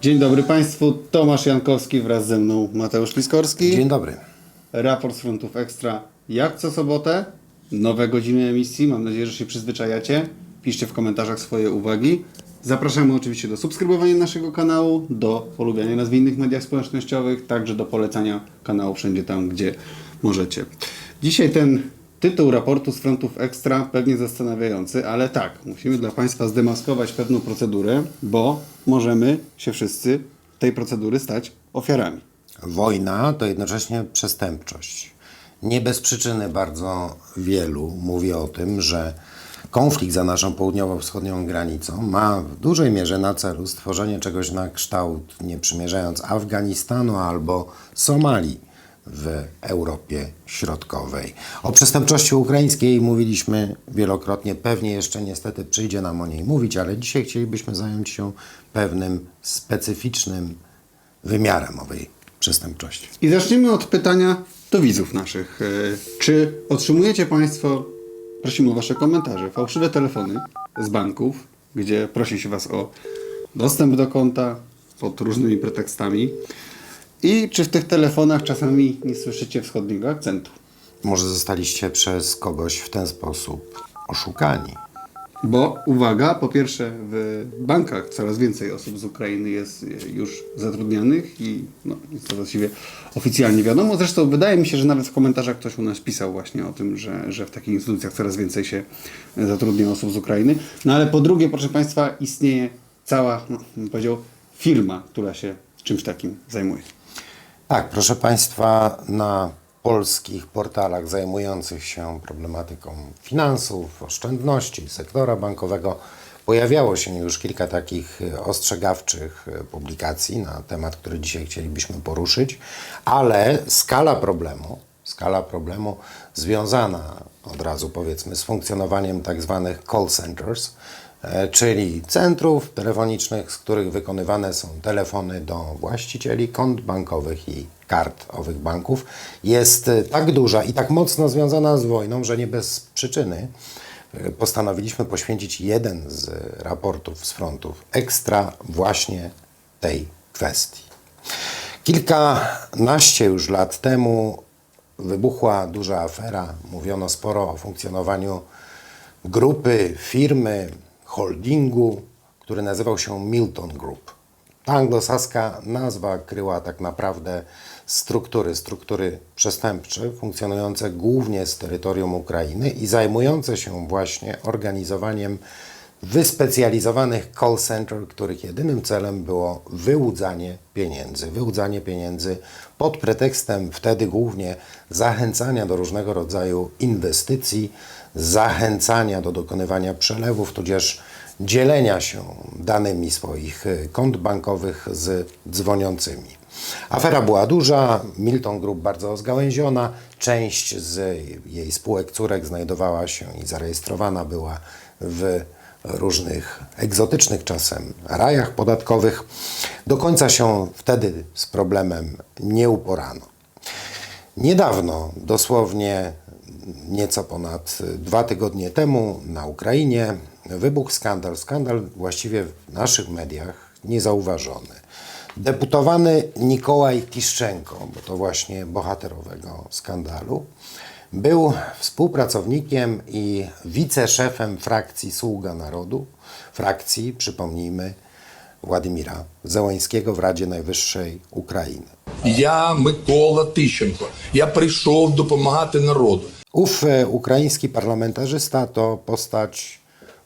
Dzień dobry Państwu, Tomasz Jankowski wraz ze mną Mateusz Piskorski. Dzień dobry. Raport z frontów ekstra jak co sobotę. Nowe godziny emisji, mam nadzieję, że się przyzwyczajacie. Piszcie w komentarzach swoje uwagi. Zapraszamy oczywiście do subskrybowania naszego kanału, do polubiania nas w innych mediach społecznościowych, także do polecania kanału wszędzie tam, gdzie możecie. Dzisiaj ten tytuł raportu z frontów ekstra pewnie zastanawiający, ale tak, musimy dla Państwa zdemaskować pewną procedurę, bo możemy się wszyscy tej procedury stać ofiarami. Wojna to jednocześnie przestępczość. Nie bez przyczyny bardzo wielu mówi o tym, że konflikt za naszą południowo-wschodnią granicą ma w dużej mierze na celu stworzenie czegoś na kształt, nie przymierzając Afganistanu albo Somalii w Europie Środkowej. O przestępczości ukraińskiej mówiliśmy wielokrotnie, pewnie jeszcze niestety przyjdzie nam o niej mówić, ale dzisiaj chcielibyśmy zająć się pewnym specyficznym wymiarem owej przestępczości. I zaczniemy od pytania do widzów naszych. E, Czy otrzymujecie Państwo, prosimy o Wasze komentarze, fałszywe telefony z banków, gdzie prosi się Was o dostęp do konta pod różnymi pretekstami? I czy w tych telefonach czasami nie słyszycie wschodniego akcentu? Może zostaliście przez kogoś w ten sposób oszukani. Bo uwaga, po pierwsze w bankach coraz więcej osób z Ukrainy jest e, już zatrudnianych i no, jest to właściwie oficjalnie wiadomo. Zresztą wydaje mi się, że nawet w komentarzach ktoś u nas pisał właśnie o tym, że, że w takich instytucjach coraz więcej się zatrudnia osób z Ukrainy. No ale po drugie, proszę Państwa, istnieje cała, no, bym powiedział, firma, która się czymś takim zajmuje. Tak, proszę Państwa, na polskich portalach zajmujących się problematyką finansów, oszczędności, sektora bankowego pojawiało się już kilka takich ostrzegawczych publikacji na temat, który dzisiaj chcielibyśmy poruszyć, ale skala problemu, skala problemu związana od razu powiedzmy z funkcjonowaniem tak zwanych call centers, czyli centrów telefonicznych, z których wykonywane są telefony do właścicieli kont bankowych i kart owych banków, jest e, tak duża i tak mocno związana z wojną, że nie bez przyczyny e, postanowiliśmy poświęcić jeden z raportów z frontów ekstra właśnie tej kwestii. Kilkanaście już lat temu wybuchła duża afera. Mówiono sporo o funkcjonowaniu grupy, firmy, holdingu, który nazywał się Milton Group. Ta anglosaska nazwa kryła tak naprawdę struktury, struktury przestępcze, funkcjonujące głównie z terytorium Ukrainy i zajmujące się właśnie organizowaniem wyspecjalizowanych call center, których jedynym celem było wyłudzanie pieniędzy. Wyłudzanie pieniędzy pod pretekstem wtedy głównie zachęcania do różnego rodzaju inwestycji, zachęcania do dokonywania przelewów, tudzież dzielenia się danymi swoich y, kont bankowych z dzwoniącymi. Afera była duża, Milton Group bardzo zgałęziona, część z jej spółek córek znajdowała się i zarejestrowana była w różnych egzotycznych czasem rajach podatkowych. Do końca się wtedy z problemem nie uporano. Niedawno, dosłownie nieco ponad dwa tygodnie temu na Ukrainie wybuchł skandal. Skandal właściwie w naszych mediach niezauważony. Deputowany Nikołaj Kiszczenko, bo to właśnie bohaterowego skandalu, był współpracownikiem i wiceszefem frakcji Sługa Narodu, frakcji, przypomnijmy, Władimira Zełańskiego w Radzie Najwyższej України. Я Микола Тищенко. Я прийшов допомагати народу. Ów e, ukraiński parlamentarzysta to postać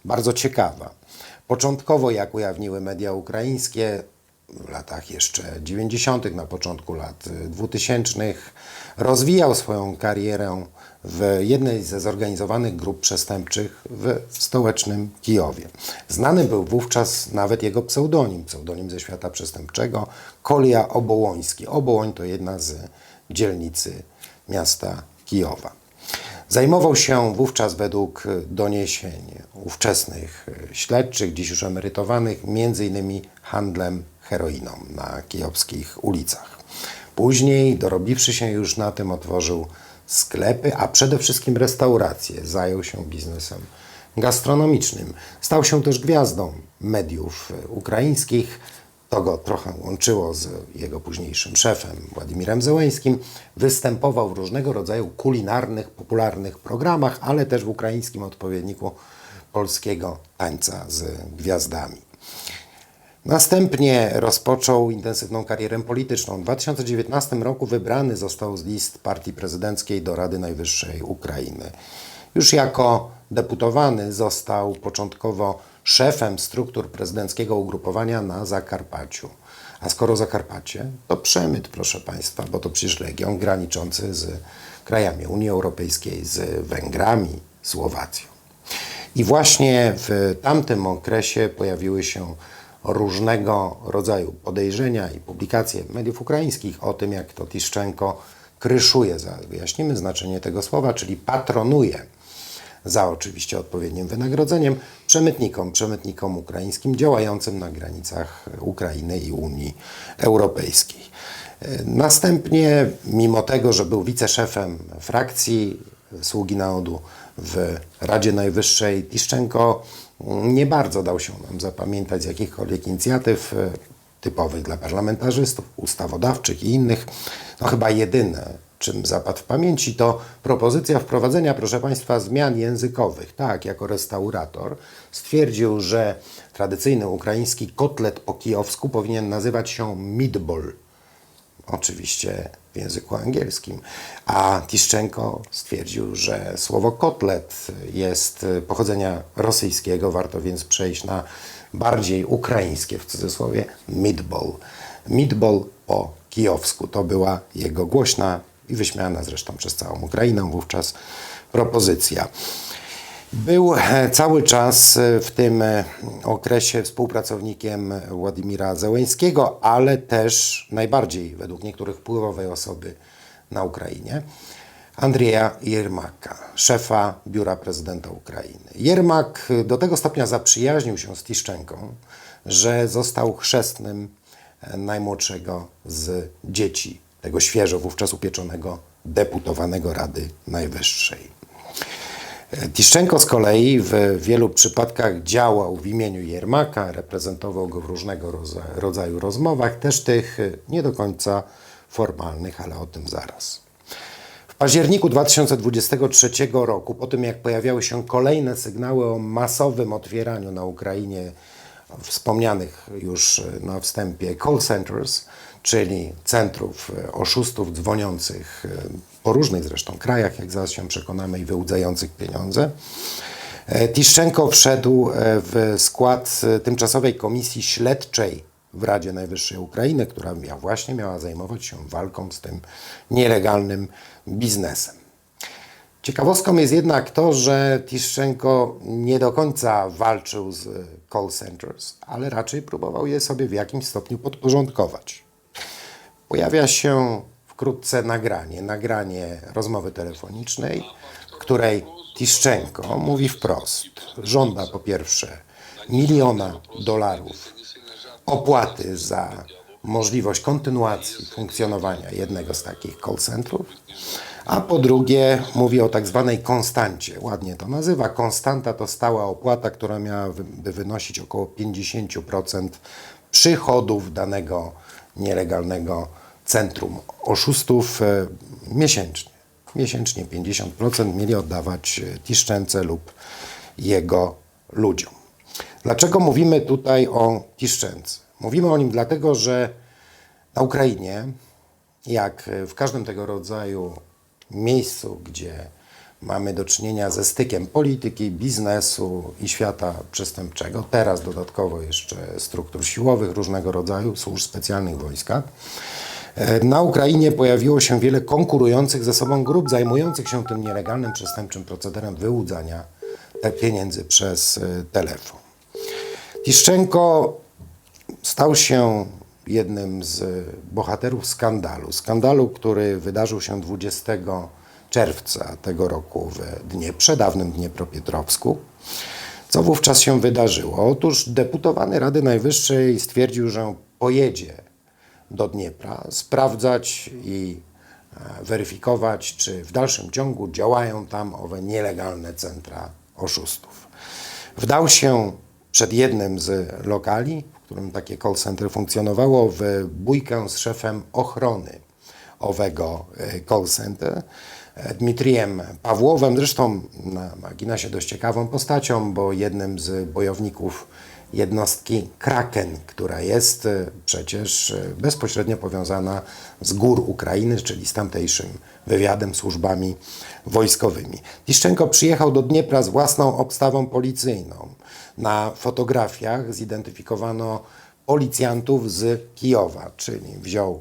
bardzo ciekawa. Początkowo, jak ujawniły media ukraińskie, w latach jeszcze 90., na początku lat e, 2000, rozwijał swoją karierę w jednej ze zorganizowanych grup przestępczych w stołecznym Kijowie. Znany był wówczas nawet jego pseudonim, pseudonim ze świata przestępczego, Kolia Obołoński. Obołoń to jedna z dzielnicy miasta Kijowa. Zajmował się wówczas według doniesień ówczesnych śledczych, dziś już emerytowanych, innymi handlem heroiną na kijowskich ulicach. Później, dorobiwszy się już na tym, otworzył sklepy, a przede wszystkim restauracje. Zajął się biznesem gastronomicznym. Stał się też gwiazdą mediów ukraińskich. To go trochę łączyło z jego późniejszym szefem Władimirem Zełęńskim, występował w różnego rodzaju kulinarnych, popularnych programach, ale też w ukraińskim odpowiedniku polskiego tańca z gwiazdami. Następnie rozpoczął intensywną karierę polityczną. W 2019 roku wybrany został z list partii prezydenckiej do Rady Najwyższej Ukrainy. Już jako deputowany został początkowo szefem struktur prezydenckiego ugrupowania na Zakarpaciu. A skoro Zakarpacie, to przemyt, proszę Państwa, bo to przecież region graniczący z krajami Unii Europejskiej, z Węgrami, Słowacją. I właśnie w tamtym okresie pojawiły się różnego rodzaju podejrzenia i publikacje mediów ukraińskich o tym, jak to Tiszczenko kryszuje, wyjaśnimy znaczenie tego słowa, czyli patronuje za oczywiście odpowiednim wynagrodzeniem przemytnikom, przemytnikom ukraińskim działającym na granicach Ukrainy i Unii Europejskiej. Następnie, mimo tego, że był wiceszefem frakcji Sługi Narodu w Radzie Najwyższej, Tiszczenko nie bardzo dał się nam zapamiętać z jakichkolwiek inicjatyw e, typowych dla parlamentarzystów, ustawodawczych i innych. No chyba jedyne, czym zapadł w pamięci, to propozycja wprowadzenia, proszę Państwa, zmian językowych. Tak, jako restaurator stwierdził, że tradycyjny ukraiński kotlet po kijowsku powinien nazywać się meatball oczywiście w języku angielskim. A Tiszczenko stwierdził, że słowo kotlet jest pochodzenia rosyjskiego, warto więc przejść na bardziej ukraińskie, w cudzysłowie, meatball. Meatball po kijowsku. To była jego głośna i wyśmiana zresztą przez całą Ukrainę wówczas propozycja. Był e, cały czas e, w tym e, okresie współpracownikiem Władimira Zełęńskiego, ale też najbardziej według niektórych wpływowej osoby na Ukrainie, Andrzeja Jermaka, szefa biura prezydenta Ukrainy. Jermak do tego stopnia zaprzyjaźnił się z Tiszczenką, że został chrzestnym najmłodszego z dzieci tego świeżo wówczas upieczonego deputowanego Rady Najwyższej. Tiszczenko z kolei w wielu przypadkach działał w imieniu Jermaka, reprezentował go w różnego rodzaju rozmowach, też tych y, nie do końca formalnych, ale o tym zaraz. W październiku 2023 roku, po tym jak pojawiały się kolejne sygnały o masowym otwieraniu na Ukrainie wspomnianych już na wstępie call centers, czyli centrów e, oszustów dzwoniących e, po różnych zresztą krajach, jak zaraz się przekonamy, i wyłudzających pieniądze. E, Tiszczenko wszedł w skład tymczasowej komisji śledczej w Radzie Najwyższej Ukrainy, która mia- właśnie miała zajmować się walką z tym nielegalnym biznesem. Ciekawostką jest jednak to, że Tiszczenko nie do końca walczył z call centers, ale raczej próbował je sobie w jakimś stopniu podporządkować. Pojawia się wkrótce nagranie, nagranie rozmowy telefonicznej, w której Tiszczenko mówi wprost, żąda po pierwsze miliona dolarów opłaty za możliwość kontynuacji funkcjonowania jednego z takich call centrów, a po drugie mówi o tak zwanej konstancie. Ładnie to nazywa. Konstanta to stała opłata, która miałaby wynosić około 50% przychodów danego nielegalnego centrum oszustów e, miesięcznie. Miesięcznie 50% mieli oddawać e, Tiszczence lub jego ludziom. Dlaczego mówimy tutaj o Tiszczence? Mówimy o nim dlatego, że na Ukrainie, jak w każdym tego rodzaju miejscu, gdzie mamy do czynienia ze stykiem polityki, biznesu i świata przestępczego, teraz dodatkowo jeszcze struktur siłowych różnego rodzaju, służb specjalnych wojska, e, na Ukrainie pojawiło się wiele konkurujących ze sobą grup zajmujących się tym nielegalnym przestępczym procederem wyłudzania pieniędzy przez e, telefon. Tiszczenko stał się jednym z bohaterów skandalu. Skandalu, który wydarzył się 20 czerwca tego roku w dnie, przedawnym Dniepropietrowsku. Co wówczas się wydarzyło? Otóż deputowany Rady Najwyższej stwierdził, że pojedzie do Dniepra sprawdzać i e, weryfikować, czy w dalszym ciągu działają tam owe nielegalne centra oszustów. Wdał się przed jednym z lokali, w którym takie call center funkcjonowało, w bójkę z szefem ochrony owego e, call center, e, Dmitrijem Pawłowem, zresztą na marginesie dość ciekawą postacią, bo jednym z bojowników jednostki Kraken, która jest e, przecież e, bezpośrednio powiązana z gór Ukrainy, czyli z tamtejszym wywiadem, służbami wojskowymi. Tiszczenko przyjechał do Dniepra z własną obstawą policyjną. Na fotografiach zidentyfikowano policjantów z Kijowa, czyli wziął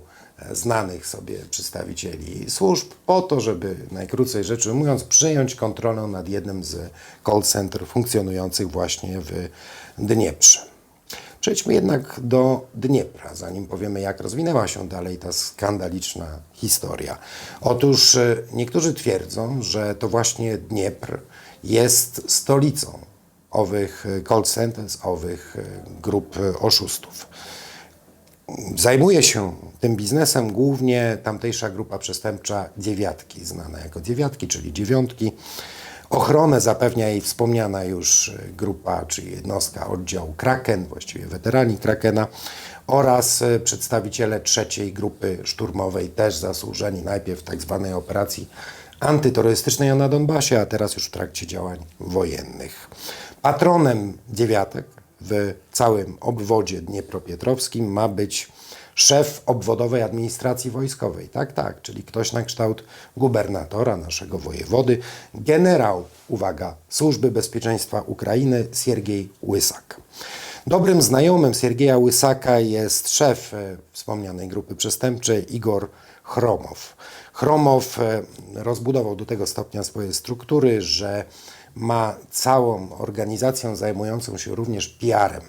znanych sobie przedstawicieli służb po to, żeby najkrócej rzecz ujmując przejąć kontrolę nad jednym z call center funkcjonujących właśnie w Dnieprze. Przejdźmy jednak do Dniepra, zanim powiemy, jak rozwinęła się dalej ta skandaliczna historia. Otóż e, niektórzy twierdzą, że to właśnie Dniepr jest stolicą owych e, call centers, owych e, grup oszustów. Zajmuje się tym biznesem głównie tamtejsza grupa przestępcza Dziewiatki, znana jako Dziewiatki, czyli Dziewiątki. Ochronę zapewnia jej wspomniana już grupa, czyli jednostka oddział Kraken, właściwie weterani Krakena oraz e, przedstawiciele trzeciej grupy szturmowej, też zasłużeni najpierw w tak zwanej operacji antyterrorystycznej na Donbasie, a teraz już w trakcie działań wojennych. Patronem dziewiatek w całym obwodzie dniepropietrowskim ma być szef obwodowej administracji wojskowej. Tak, tak, czyli ktoś na kształt gubernatora, naszego wojewody, generał, uwaga, Służby Bezpieczeństwa Ukrainy Siergiej Łysak. Dobrym znajomym Siergieja Łysaka jest szef e, wspomnianej grupy przestępczej Igor Chromow. Chromow e, rozbudował do tego stopnia swoje struktury, że ma całą organizację zajmującą się również PR-em.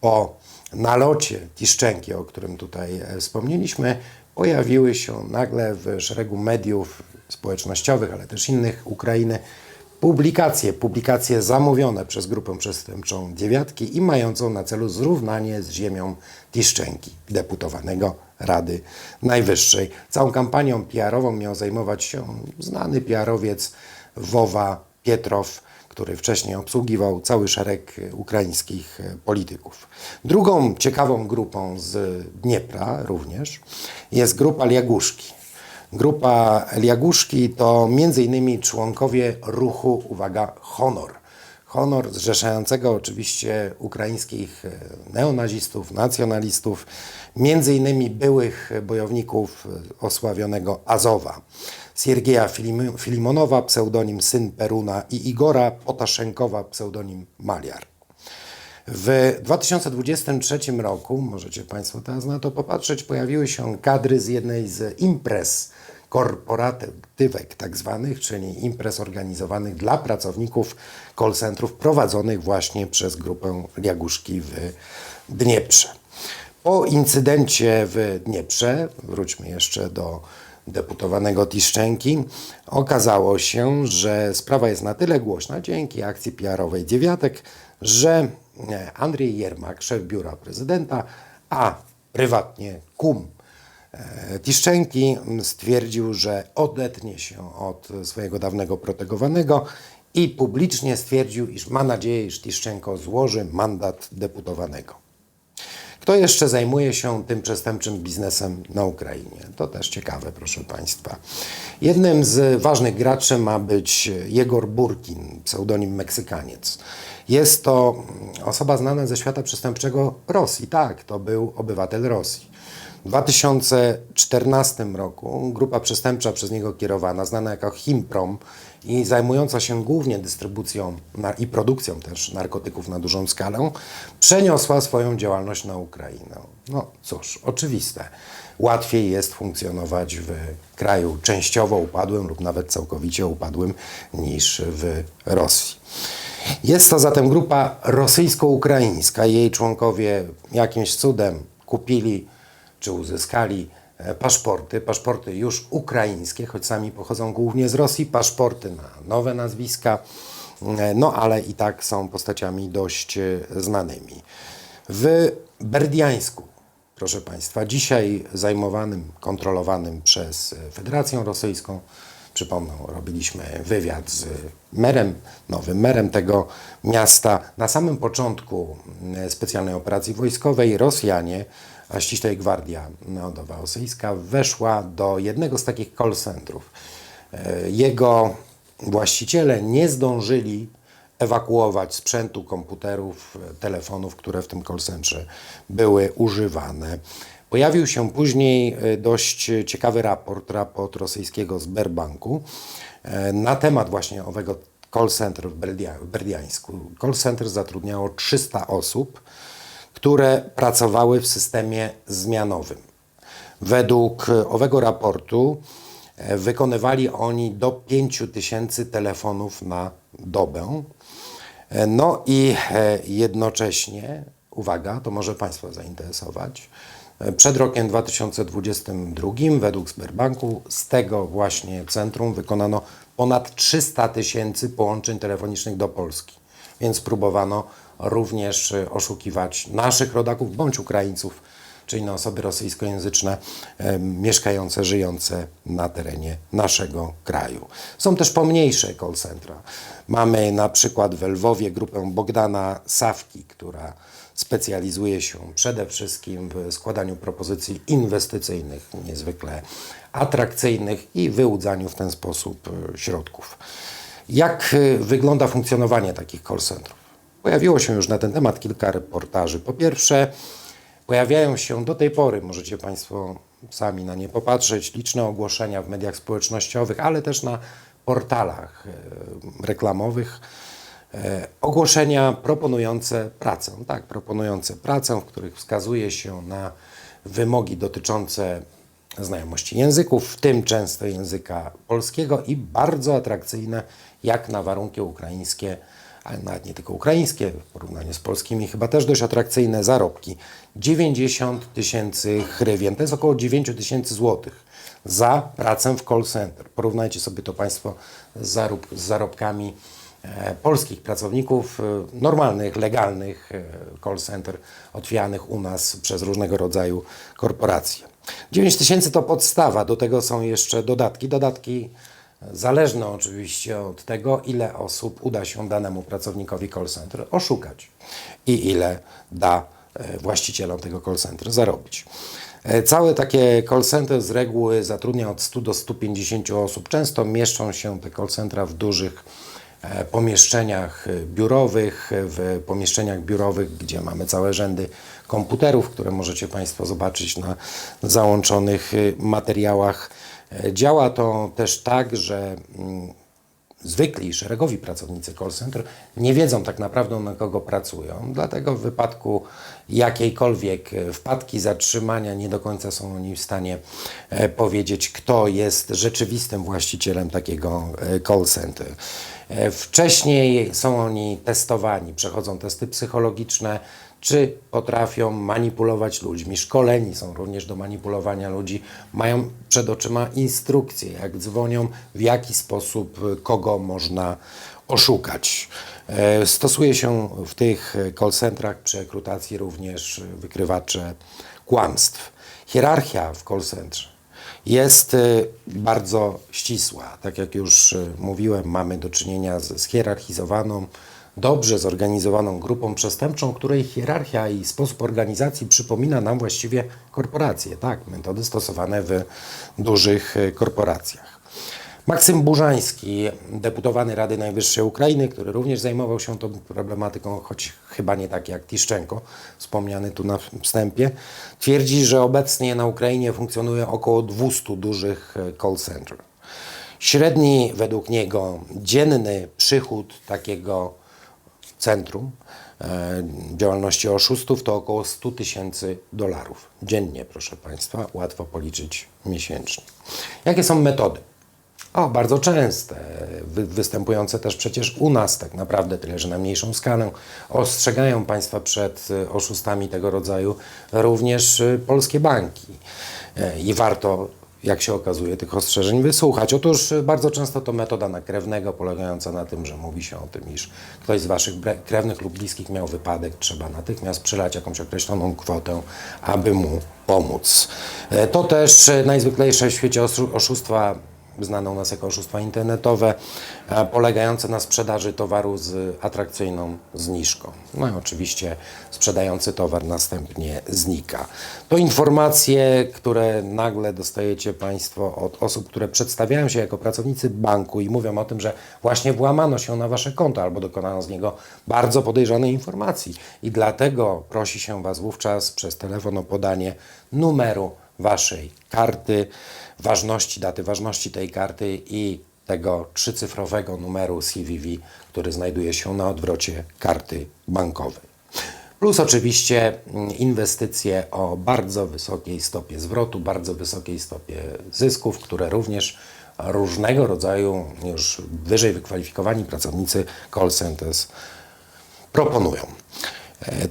Po nalocie Tiszczenki, o którym tutaj e, wspomnieliśmy, pojawiły się nagle w szeregu mediów społecznościowych, ale też innych Ukrainy publikacje, publikacje zamówione przez grupę przestępczą Dziewiatki i mającą na celu zrównanie z ziemią Tiszczenki, deputowanego Rady Najwyższej. Całą kampanią PR-ową miał zajmować się znany PR-owiec Wowa Pietrow, który wcześniej obsługiwał cały szereg ukraińskich e, polityków. Drugą ciekawą grupą z Dniepra również jest grupa Liaguszki. Grupa Liaguszki to m.in. członkowie ruchu, uwaga, Honor. Honor zrzeszającego oczywiście ukraińskich e, neonazistów, nacjonalistów, między innymi byłych bojowników e, osławionego Azowa. Siergieja Filim- Filimonowa, pseudonim Syn Peruna i Igora Potaszenkowa, pseudonim Maliar. W 2023 roku, możecie Państwo teraz na to popatrzeć, pojawiły się kadry z jednej z imprez korporatywek tak zwanych, czyli imprez organizowanych dla pracowników call centrów prowadzonych właśnie przez grupę Liaguszki w Dnieprze. Po incydencie w Dnieprze, wróćmy jeszcze do deputowanego Tiszczenki, okazało się, że sprawa jest na tyle głośna dzięki akcji PR-owej Dziewiatek, że e, Andrzej Jermak, szef biura prezydenta, a prywatnie kum e, Tiszczenki stwierdził, że odetnie się od swojego dawnego protegowanego i publicznie stwierdził, iż ma nadzieję, iż Tiszczenko złoży mandat deputowanego. Kto jeszcze zajmuje się tym przestępczym biznesem na Ukrainie? To też ciekawe, proszę Państwa. Jednym z ważnych graczy ma być Jegor Burkin, pseudonim Meksykaniec. Jest to osoba znana ze świata przestępczego Rosji. Tak, to był obywatel Rosji. W 2014 roku grupa przestępcza przez niego kierowana, znana jako Chimprom i zajmująca się głównie dystrybucją i produkcją też narkotyków na dużą skalę, przeniosła swoją działalność na Ukrainę. No cóż, oczywiste. Łatwiej jest funkcjonować w kraju częściowo upadłym lub nawet całkowicie upadłym niż w Rosji. Jest to zatem grupa rosyjsko-ukraińska. Jej członkowie jakimś cudem kupili czy uzyskali paszporty, paszporty już ukraińskie, choć sami pochodzą głównie z Rosji, paszporty na nowe nazwiska, e, no ale i tak są postaciami dość e, znanymi. W Berdiańsku, proszę Państwa, dzisiaj zajmowanym, kontrolowanym przez e, Federację Rosyjską, Przypomnę, robiliśmy wywiad z merem, nowym merem tego miasta. Na samym początku specjalnej operacji wojskowej Rosjanie, ściślej Gwardia Narodowa Rosyjska, weszła do jednego z takich call centrów. E, Jego właściciele nie zdążyli ewakuować sprzętu, komputerów, e, telefonów, które w tym call centrze były używane. Pojawił się później e, dość ciekawy raport, raport rosyjskiego Sberbanku na temat właśnie owego call center w Berdiańsku. Call center zatrudniało 300 osób, które pracowały w systemie zmianowym. Według owego raportu e, wykonywali oni do 5 tysięcy telefonów na dobę. E, No i e, jednocześnie, uwaga, to może Państwa zainteresować, przed rokiem 2022 według Sberbanku z tego właśnie centrum wykonano ponad 300 tysięcy połączeń telefonicznych do Polski. Więc próbowano również e, oszukiwać naszych rodaków bądź Ukraińców, czyli na osoby rosyjskojęzyczne mieszkające, żyjące na terenie naszego kraju. Są też pomniejsze call centra. Mamy na przykład w Lwowie grupę Bogdana Sawki, która specjalizuje się przede wszystkim w składaniu propozycji inwestycyjnych, niezwykle atrakcyjnych i wyłudzaniu w ten sposób e, środków. Jak e, wygląda funkcjonowanie takich call centrów? Pojawiło się już na ten temat kilka reportaży. Po pierwsze, pojawiają się do tej pory, możecie Państwo sami na nie popatrzeć, liczne ogłoszenia w mediach społecznościowych, ale też na portalach e, reklamowych. E, ogłoszenia proponujące pracę, tak, proponujące pracę, w których wskazuje się na wymogi dotyczące znajomości języków, w tym często języka polskiego i bardzo atrakcyjne jak na warunki ukraińskie, ale nawet nie tylko ukraińskie, w porównaniu z polskimi chyba też dość atrakcyjne zarobki. 90 tysięcy hrywien, to jest około 9 tysięcy złotych za pracę w call center. Porównajcie sobie to Państwo z, zarób, z zarobkami e, polskich pracowników, e, normalnych, legalnych e, call center otwieranych u nas przez różnego rodzaju korporacje. 9 tysięcy to podstawa, do tego są jeszcze dodatki. Dodatki zależne oczywiście od tego, ile osób uda się danemu pracownikowi call center oszukać i ile da e, właścicielom tego call center zarobić. E, Całe takie call center z reguły zatrudnia od 100 do 150 osób. Często mieszczą się te call centra w dużych e, pomieszczeniach biurowych, w pomieszczeniach biurowych, gdzie mamy całe rzędy komputerów, które możecie Państwo zobaczyć na załączonych e, materiałach. E, Działa to też tak, że mm, zwykli, szeregowi pracownicy call center nie wiedzą tak naprawdę na kogo pracują, dlatego w wypadku jakiejkolwiek e, wpadki, zatrzymania nie do końca są oni w stanie e, powiedzieć, kto jest rzeczywistym właścicielem takiego call center. Wcześniej są oni testowani, przechodzą testy psychologiczne, czy potrafią manipulować ludźmi. Szkoleni są również do manipulowania ludzi, mają przed oczyma instrukcje, jak dzwonią, w jaki sposób y, kogo można oszukać. E, Stosuje się w tych e, call centrach przy rekrutacji również wykrywacze kłamstw. Hierarchia w call centrze jest y, bardzo ścisła. Tak jak już mówiłem, mamy do czynienia z zhierarchizowaną, dobrze zorganizowaną grupą przestępczą, której hierarchia i sposób organizacji przypomina nam właściwie korporacje. Tak, metody stosowane w dużych y, korporacjach. Maksym Burzański, deputowany Rady Najwyższej Ukrainy, który również zajmował się tą problematyką, choć chyba nie tak jak Tiszczenko, wspomniany tu na wstępie, twierdzi, że obecnie na Ukrainie funkcjonuje około 200 dużych e, call center. Średni według niego dzienny przychód takiego centrum e, działalności oszustów to około 100 tysięcy dolarów dziennie, proszę Państwa, łatwo policzyć miesięcznie. Jakie są metody? O, bardzo częste, wy, występujące też przecież u nas tak naprawdę, tyle że na mniejszą skalę. Ostrzegają Państwa przed y, oszustami tego rodzaju również y, polskie banki. E, I warto, jak się okazuje, tych ostrzeżeń wysłuchać. Otóż y, bardzo często to metoda nakrewnego, polegająca na tym, że mówi się o tym, iż ktoś z Waszych krewnych lub bliskich miał wypadek, trzeba natychmiast przelać jakąś określoną kwotę, aby mu pomóc. E, To też e, najzwyklejsze w świecie oszu- oszustwa znane u nas jako oszustwa internetowe, e, polegające na sprzedaży towaru z atrakcyjną zniżką. No i oczywiście sprzedający towar następnie znika. To informacje, które nagle dostajecie Państwo od osób, które przedstawiają się jako pracownicy banku i mówią o tym, że właśnie włamano się na Wasze konto albo dokonano z niego bardzo podejrzanej informacji. I dlatego prosi się Was wówczas przez telefon o podanie numeru Waszej karty, ważności, daty ważności tej karty i tego trzycyfrowego numeru CVV, który znajduje się na odwrocie karty bankowej. Plus oczywiście mm, inwestycje o bardzo wysokiej stopie zwrotu, bardzo wysokiej stopie zysków, które również różnego rodzaju już wyżej wykwalifikowani pracownicy call centers proponują.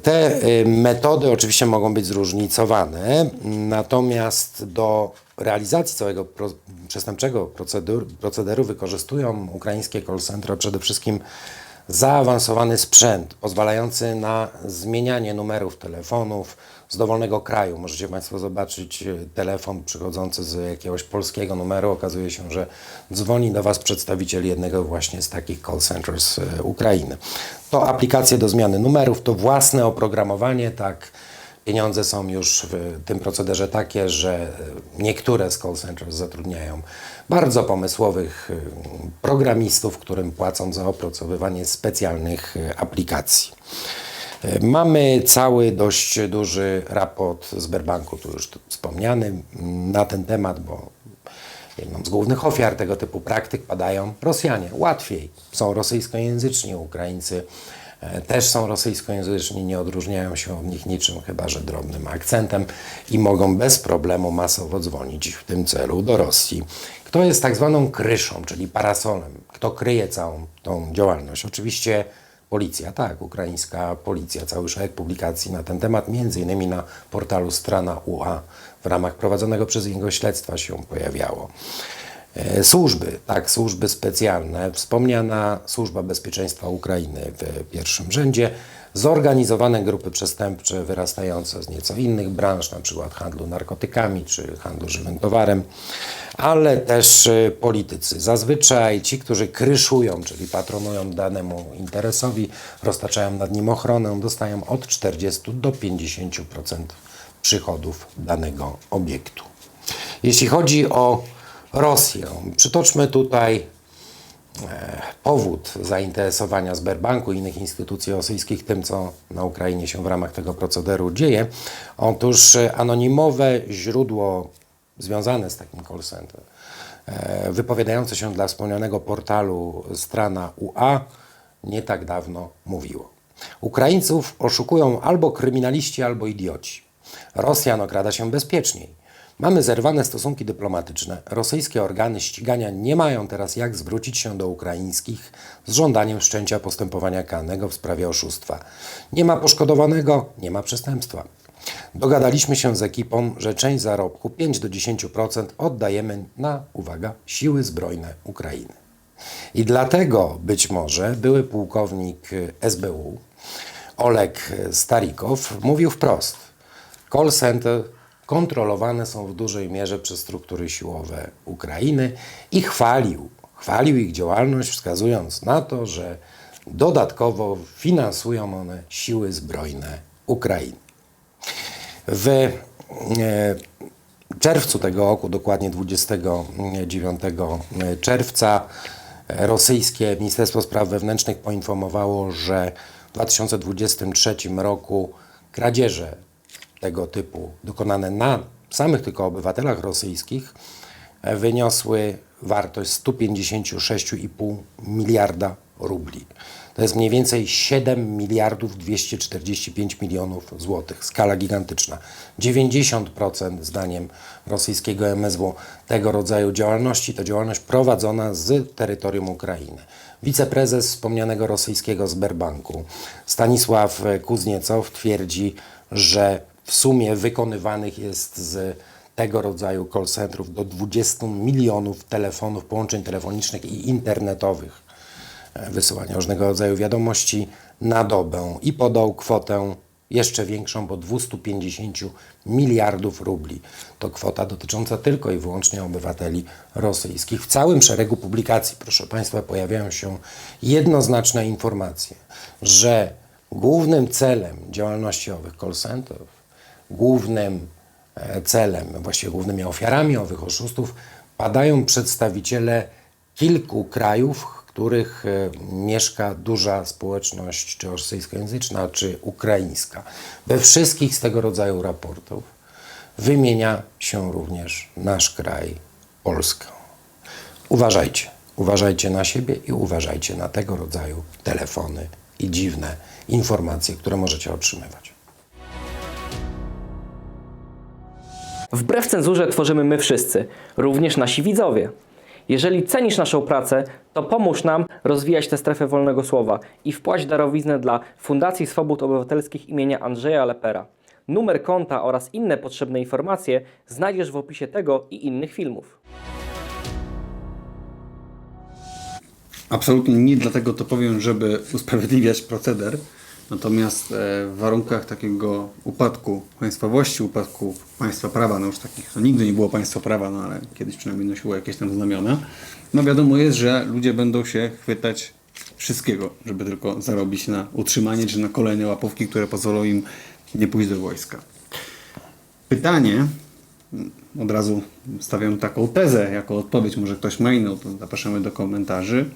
Te y, metody oczywiście mogą być zróżnicowane, natomiast do realizacji całego pro, przestępczego procedur, procederu wykorzystują ukraińskie call centra przede wszystkim zaawansowany sprzęt pozwalający na zmienianie numerów telefonów z dowolnego kraju. Możecie Państwo zobaczyć e, telefon przychodzący z jakiegoś polskiego numeru. Okazuje się, że dzwoni do Was przedstawiciel jednego właśnie z takich call centers e, Ukrainy. To aplikacje do zmiany numerów, to własne oprogramowanie, tak. Pieniądze są już w tym procederze takie, że e, niektóre z call centers zatrudniają bardzo pomysłowych programistów, którym płacą za opracowywanie specjalnych aplikacji. E, Mamy cały dość duży raport Sberbanku, tu już wspomniany, m, na ten temat, bo jedną z głównych ofiar tego typu praktyk padają Rosjanie. Łatwiej. Są rosyjskojęzyczni Ukraińcy, e, też są rosyjskojęzyczni, nie odróżniają się od nich niczym, chyba że drobnym akcentem i mogą bez problemu masowo dzwonić w tym celu do Rosji. Kto jest tak zwaną kryszą, czyli parasolem? Kto kryje całą tą działalność? Oczywiście Policja, tak, ukraińska policja. Cały szereg publikacji na ten temat, między innymi na portalu Strana UA w ramach prowadzonego przez niego śledztwa się pojawiało. E, Służby, tak, służby specjalne. Wspomniana Służba Bezpieczeństwa Ukrainy w pierwszym rzędzie. Zorganizowane grupy przestępcze wyrastające z nieco innych branż, na przykład handlu narkotykami czy handlu żywym towarem, ale też e, politycy. Zazwyczaj ci, którzy kryszują, czyli patronują danemu interesowi, roztaczają nad nim ochronę, dostają od 40 do 50% przychodów danego obiektu. Jeśli chodzi o Rosję, przytoczmy tutaj powód zainteresowania Sberbanku i innych instytucji rosyjskich tym, co na Ukrainie się w ramach tego procederu dzieje. Otóż e, anonimowe źródło związane z takim call center, e, wypowiadające się dla wspomnianego portalu strana UA, nie tak dawno mówiło. Ukraińców oszukują albo kryminaliści, albo idioci. Rosjan okrada się bezpieczniej. Mamy zerwane stosunki dyplomatyczne. Rosyjskie organy ścigania nie mają teraz jak zwrócić się do ukraińskich z żądaniem wszczęcia postępowania karnego w sprawie oszustwa. Nie ma poszkodowanego, nie ma przestępstwa. Dogadaliśmy się z ekipą, że część zarobku 5 do 10% oddajemy na, uwaga, siły zbrojne Ukrainy. I dlatego być może były pułkownik SBU Oleg Starikow mówił wprost: call center kontrolowane są w dużej mierze przez struktury siłowe Ukrainy i chwalił, chwalił ich działalność, wskazując na to, że dodatkowo finansują one siły zbrojne Ukrainy. W e, czerwcu tego roku, dokładnie 29 czerwca, rosyjskie Ministerstwo Spraw Wewnętrznych poinformowało, że w 2023 roku kradzieże tego typu dokonane na samych tylko obywatelach rosyjskich e, wyniosły wartość 156,5 miliarda rubli. To jest mniej więcej 7 miliardów 245 milionów złotych. Skala gigantyczna. 90% zdaniem rosyjskiego MSW tego rodzaju działalności to działalność prowadzona z terytorium Ukrainy. Wiceprezes wspomnianego rosyjskiego Sberbanku Stanisław Kuzniecow twierdzi, że w sumie wykonywanych jest z tego rodzaju call centrów do 20 milionów telefonów, połączeń telefonicznych i internetowych, e, wysyłania różnego rodzaju wiadomości na dobę i podał kwotę jeszcze większą, bo 250 miliardów rubli. To kwota dotycząca tylko i wyłącznie obywateli rosyjskich. W całym szeregu publikacji, proszę Państwa, pojawiają się jednoznaczne informacje, że głównym celem działalności owych call centerów, głównym e, celem, właściwie głównymi ofiarami owych oszustów padają przedstawiciele kilku krajów, w których e, mieszka duża społeczność, czy rosyjskojęzyczna, czy ukraińska. We wszystkich z tego rodzaju raportów wymienia się również nasz kraj, Polskę. Uważajcie, uważajcie na siebie i uważajcie na tego rodzaju telefony i dziwne informacje, które możecie otrzymywać. Wbrew cenzurze tworzymy my wszyscy, również nasi widzowie. Jeżeli cenisz naszą pracę, to pomóż nam rozwijać tę strefę wolnego słowa i wpłać darowiznę dla Fundacji Swobód Obywatelskich imienia Andrzeja Lepera. Numer konta oraz inne potrzebne informacje znajdziesz w opisie tego i innych filmów. Absolutnie nie dlatego to powiem, żeby usprawiedliwiać proceder. Natomiast e, w warunkach takiego upadku państwowości, upadku państwa prawa, no już takich, to nigdy nie było państwa prawa, no ale kiedyś przynajmniej nosiło jakieś tam znamiona, no wiadomo jest, że ludzie będą się chwytać wszystkiego, żeby tylko zarobić na utrzymanie czy na kolejne łapówki, które pozwolą im nie pójść do wojska. Pytanie, od razu stawiam taką tezę jako odpowiedź, może ktoś ma inną, to zapraszamy do komentarzy.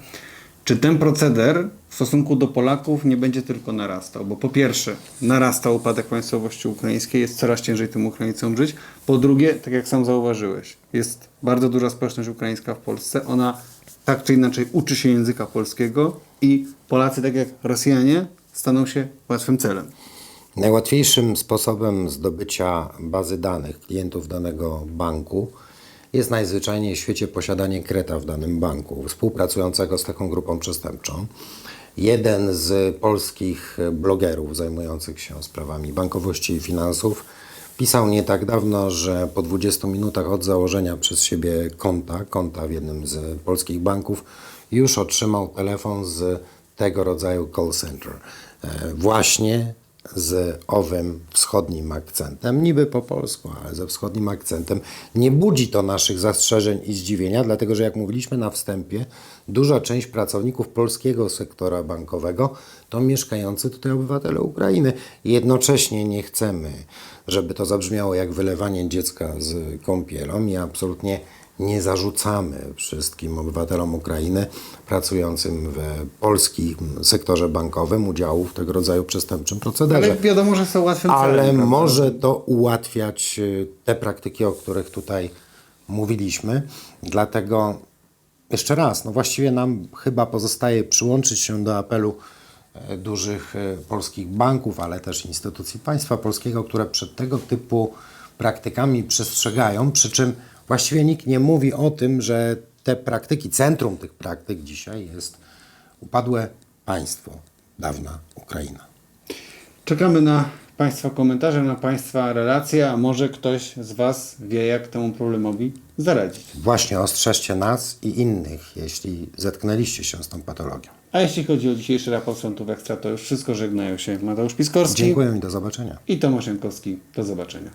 Czy ten proceder w stosunku do Polaków nie będzie tylko narastał? Bo po pierwsze, narasta upadek państwowości ukraińskiej, jest coraz ciężej tym Ukraińcom żyć. Po drugie, tak jak sam zauważyłeś, jest bardzo duża społeczność ukraińska w Polsce. Ona tak czy inaczej uczy się języka polskiego i Polacy, tak jak Rosjanie, staną się łatwym celem. Najłatwiejszym sposobem zdobycia bazy danych klientów danego banku jest najzwyczajniej w świecie posiadanie kreta w danym banku, współpracującego z taką grupą przestępczą. Jeden z polskich blogerów zajmujących się sprawami bankowości i finansów pisał nie tak dawno, że po 20 minutach od założenia przez siebie konta, konta w jednym z polskich banków, już otrzymał telefon z tego rodzaju call center. E, Właśnie z owym wschodnim akcentem, niby po polsku, ale ze wschodnim akcentem. Nie budzi to naszych zastrzeżeń i zdziwienia, dlatego że jak mówiliśmy na wstępie, duża część pracowników polskiego sektora bankowego to mieszkający tutaj obywatele Ukrainy. Jednocześnie nie chcemy, żeby to zabrzmiało jak wylewanie dziecka z kąpielą i absolutnie nie zarzucamy wszystkim obywatelom Ukrainy pracującym w polskim sektorze bankowym udziału w tego rodzaju przestępczym procederze. Ale wiadomo, że są łatwym celem. Ale prawda? może to ułatwiać y, te praktyki, o których tutaj mówiliśmy. Dlatego jeszcze raz, no właściwie nam chyba pozostaje przyłączyć się do apelu e, dużych e, polskich banków, ale też instytucji państwa polskiego, które przed tego typu praktykami przestrzegają, przy czym właściwie nikt nie mówi o tym, że te praktyki, centrum tych praktyk dzisiaj jest upadłe państwo, dawna Ukraina. Czekamy na Państwa komentarze, na Państwa relacje, a może ktoś z Was wie, jak temu problemowi zaradzić. Właśnie ostrzeżcie nas i innych, jeśli zetknęliście się z tą patologią. A jeśli chodzi o dzisiejszy raport Sądów Ekstra, to już wszystko żegnają się Mateusz Piskorski Dziękuję i do zobaczenia. i Tomasz Jankowski. Do zobaczenia.